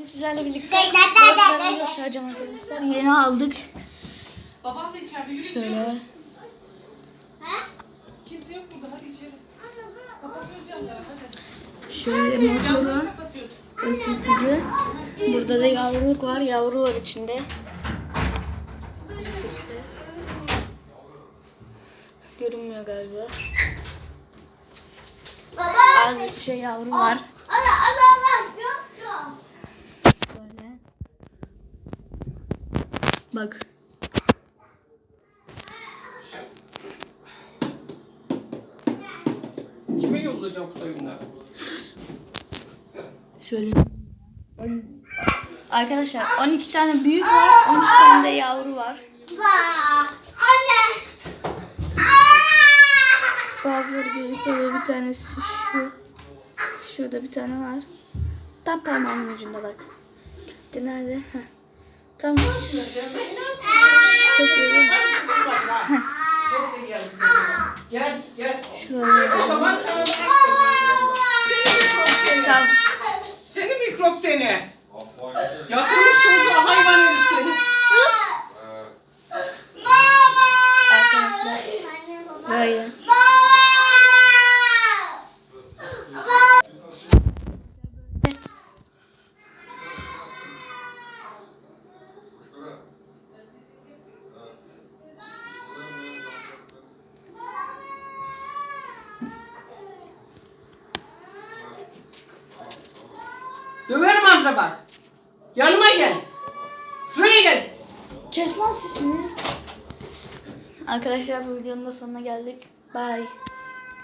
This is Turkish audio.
Biz sizlerle birlikte balıklarını göstereceğim arkadaşlar. Yeni aldık. Baban da içeride yürü. Şöyle. Kimse yok burada hadi içeri. Kapatıyoruz camları hadi. Şöyle motoru. Isıtıcı. Burada da yavruluk var. Yavru var içinde. Sürse. Görünmüyor galiba. Az bir şey yavru var. Böyle. Bak. Kime yollayacağım bu oyunları? Şöyle. Arkadaşlar 12 tane büyük var, 13 tane de yavru var. Bazıları büyük oluyor. Bir tanesi şu. Şurada bir tane var. Tam parmağımın ucunda bak. Gitti nerede? Heh. Tam çok iyi. Gel gel. Şöyle. O zaman sana Tam. Seni mikrop seni. Yatırmış çocuğa hayvan herif seni. Arkadaşlar böyle. Döverim Hamza bak. Yanıma gel. Şuraya gel. Kes lan sesini. Arkadaşlar bu videonun da sonuna geldik. Bye.